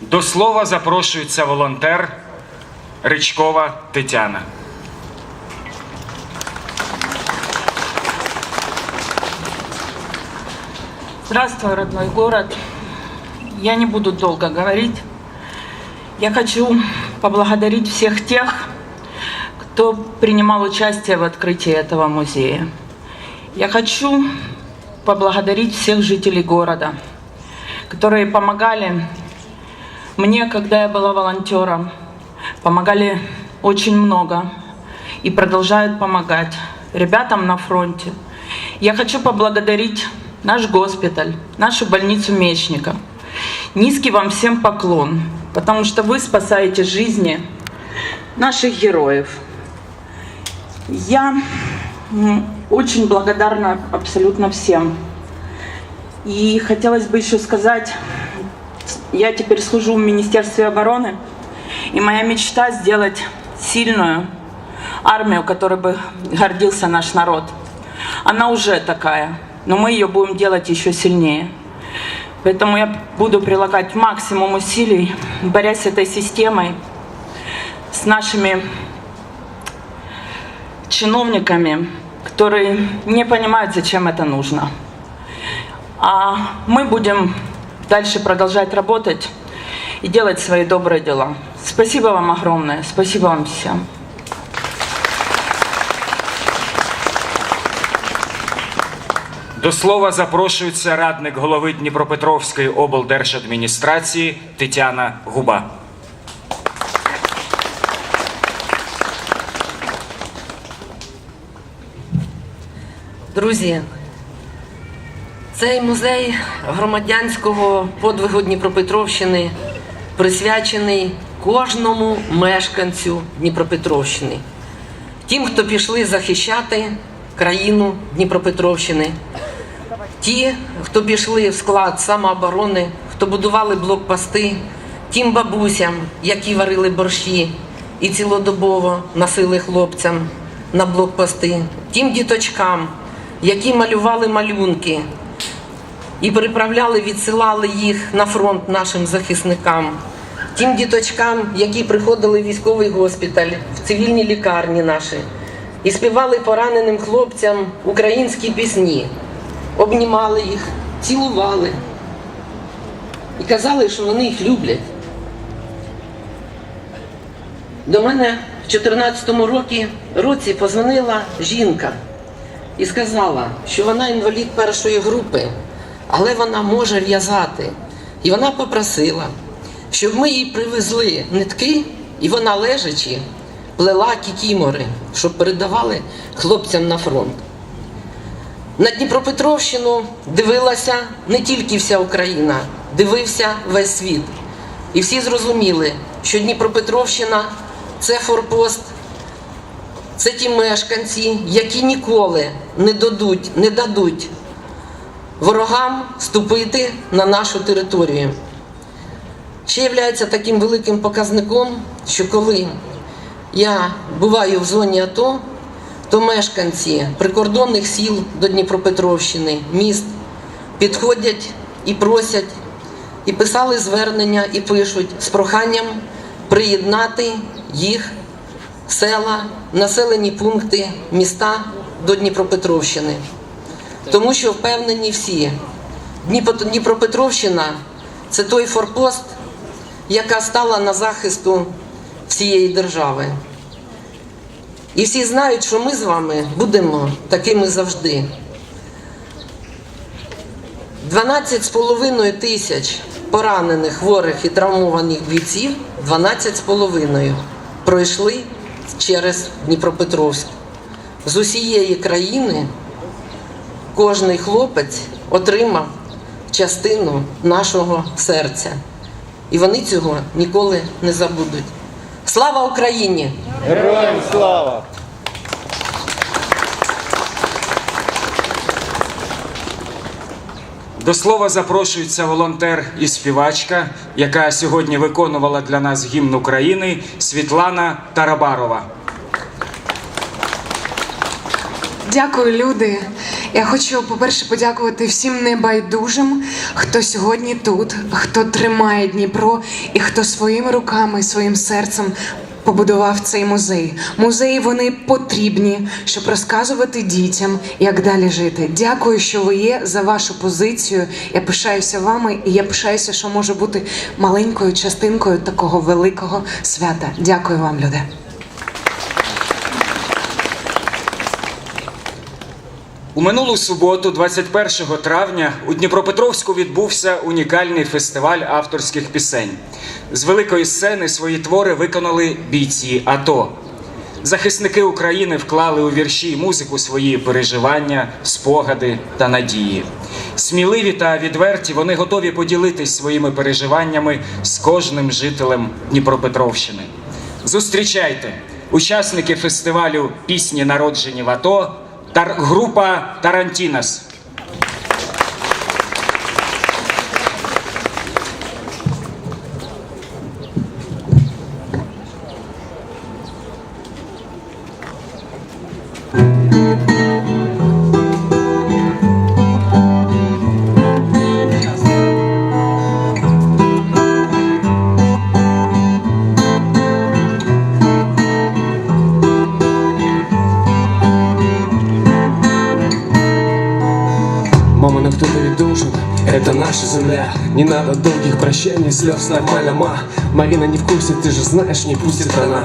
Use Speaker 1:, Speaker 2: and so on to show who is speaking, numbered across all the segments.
Speaker 1: До слова запрошується волонтер Ричкова Тетяна.
Speaker 2: Здравствуй, родной город. Я не буду долго говорить. Я хочу поблагодарить всех тех, кто принимал участие в открытии этого музея. Я хочу поблагодарить всех жителей города, которые помогали мне, когда я была волонтером, помогали очень много и продолжают помогать ребятам на фронте. Я хочу поблагодарить наш госпиталь, нашу больницу Мечников. Низкий вам всем поклон, потому что вы спасаете жизни наших героев. Я очень благодарна абсолютно всем. И хотелось бы еще сказать, я теперь служу в Министерстве обороны, и моя мечта сделать сильную армию, которой бы гордился наш народ. Она уже такая, но мы ее будем делать еще сильнее. Поэтому я буду прилагать максимум усилий, борясь с этой системой, с нашими чиновниками, которые не понимают, зачем это нужно. А мы будем дальше продолжать работать и делать свои добрые дела. Спасибо вам огромное. Спасибо вам всем.
Speaker 1: До слова запрошується радник голови Дніпропетровської облдержадміністрації Тетяна Губа.
Speaker 3: Друзі, цей музей громадянського подвигу Дніпропетровщини присвячений кожному мешканцю Дніпропетровщини, тим, хто пішли захищати країну Дніпропетровщини, ті, хто пішли в склад самооборони, хто будували блокпости, тим бабусям, які варили борщі і цілодобово носили хлопцям на блокпости, тим діточкам, які малювали малюнки і переправляли, відсилали їх на фронт нашим захисникам, тим діточкам, які приходили в військовий госпіталь, в цивільні лікарні наші, і співали пораненим хлопцям українські пісні, обнімали їх, цілували. І казали, що вони їх люблять. До мене в 14-му році, році позвонила жінка і сказала, що вона інвалід першої групи, але вона може в'язати. І вона попросила, щоб ми їй привезли нитки, і вона лежачи плела кікімори, щоб передавали хлопцям на фронт. На Дніпропетровщину дивилася не тільки вся Україна, дивився весь світ. І всі зрозуміли, що Дніпропетровщина це форпост, це ті мешканці, які ніколи не дадуть, не дадуть ворогам ступити на нашу територію. Ще є таким великим показником, що коли я буваю в зоні АТО, то мешканці прикордонних сіл до Дніпропетровщини, міст підходять і просять, і писали звернення, і пишуть з проханням приєднати їх села, населені пункти, міста до Дніпропетровщини. Тому що впевнені всі, Дніпропетровщина це той форпост, яка стала на захисту всієї держави. І всі знають, що ми з вами будемо такими завжди. 12,5 тисяч поранених, хворих і травмованих бійців, 12,5 пройшли через Дніпропетровськ. З усієї країни кожний хлопець отримав частину нашого серця. І вони цього ніколи не забудуть. Слава Україні!
Speaker 4: Героям слава!
Speaker 1: До слова запрошується волонтер і співачка, яка сьогодні виконувала для нас гімн України Світлана Тарабарова.
Speaker 5: Дякую, люди. Я хочу, по-перше, подякувати всім небайдужим, хто сьогодні тут, хто тримає Дніпро і хто своїми руками, своїм серцем побудував цей музей. Музеї вони потрібні, щоб розказувати дітям, як далі жити. Дякую, що ви є за вашу позицію. Я пишаюся вами, і я пишаюся, що можу бути маленькою частинкою такого великого свята. Дякую вам, люди.
Speaker 1: У минулу суботу, 21 травня, у Дніпропетровську відбувся унікальний фестиваль авторських пісень. З великої сцени свої твори виконали бійці АТО. Захисники України вклали у вірші і музику свої переживання, спогади та надії. Сміливі та відверті вони готові поділитись своїми переживаннями з кожним жителем Дніпропетровщини. Зустрічайте учасники фестивалю пісні народжені в АТО та група Тарантінос.
Speaker 6: Наша земля. Не надо долгих прощаний, слез нормально, ма. Марина не в курсе, ты же знаешь, не пустит она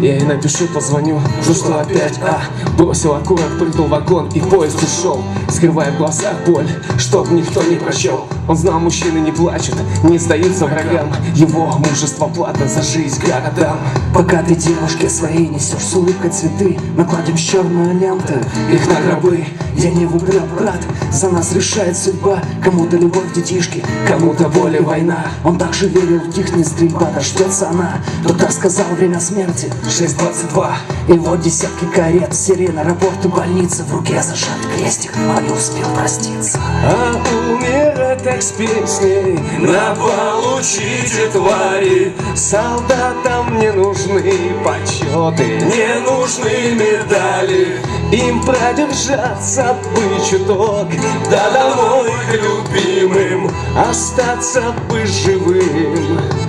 Speaker 6: Я ей напишу, позвоню. Ну что опять, а? Бросил окурок, прыгнул в вагон И поезд ушел Скрывая в глазах боль Чтоб никто не прощал Он знал, мужчины не плачут Не сдаются врагам. Его мужество плата за жизнь городам
Speaker 7: Пока ты девушке своей несешь с улыбкой цветы Мы кладем черную ленту
Speaker 6: Их на гробы.
Speaker 7: Я не выбрал, брат, за нас решает судьба. Кому-то любовь детишки,
Speaker 6: Кому-то воля война.
Speaker 7: Он также верил, утихнет стрельба, дождется она. Кто-то сказал время смерти
Speaker 6: 6.22
Speaker 7: И вот десятки карет, сирен, аэропорты, больницы В руке зажат крестик, но не успел проститься.
Speaker 6: А умирать так с песней На получите твари. Солдатам не нужны почеты Не нужны медали. Им продержаться бы чуток Да домой к любимым Остаться бы живым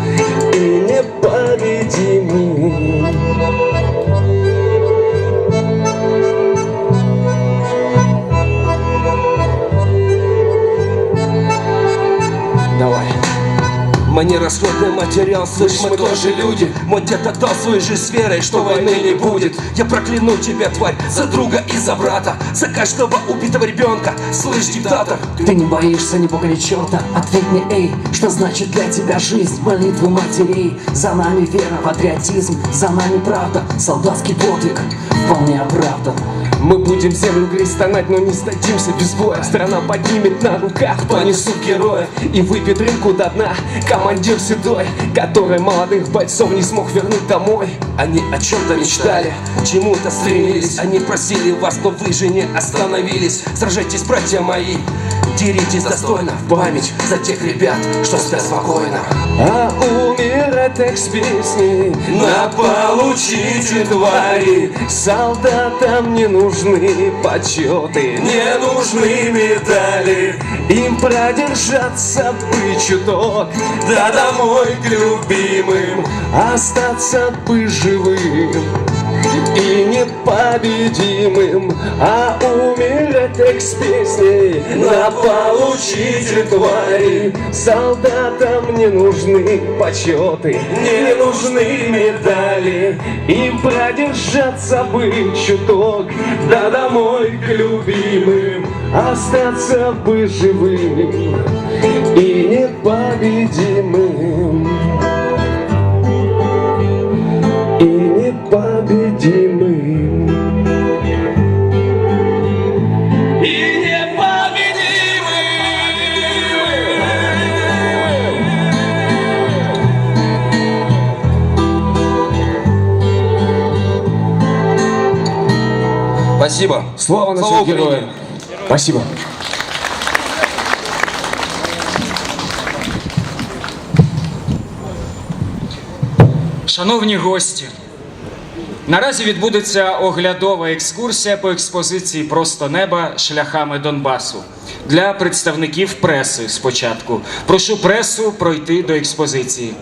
Speaker 6: расходный материал, слышь, мы тоже люди Мой дед отдал свою жизнь с верой, что войны не будет. Я прокляну тебя, тварь, за друга и за брата За каждого убитого ребенка, слышь, диктатор
Speaker 7: Ты не боишься ни бога ни черта. Ответь мне, эй, что значит для тебя жизнь? Молитвы матерей. За нами вера, патриотизм За нами правда, солдатский подвиг Вполне оправдан
Speaker 6: Мы будем землю грызть, стонать, но не сдадимся без боя. Страна поднимет на руках, понесут героя И выпьет рынку до дна. Командир седой Который молодых бойцов не смог вернуть домой. Они о чем-то мечтали, чему-то стремились. Они просили вас, но вы же не остановились. Сражайтесь, братья мои, деритесь достойно В память за тех ребят, что спят спокойно. А умирать так с песней На получите твари. Солдатам не нужны почеты Не нужны медали. Им продержаться бы чуток Да домой к любимым Остаться бы живым и непобедимым А умирать так с песней На получите твари. Солдатам не нужны почеты Не нужны медали. Им продержаться бы чуток Да домой к любимым. Остаться бы живым И непобедимым. И непобедимым.
Speaker 8: Спасибо.
Speaker 6: Слава нашим героям. Спасибо.
Speaker 1: Шановні гості, Наразі відбудеться оглядова екскурсія по експозиції Просто неба шляхами Донбасу для представників преси спочатку. Прошу пресу пройти до експозиції.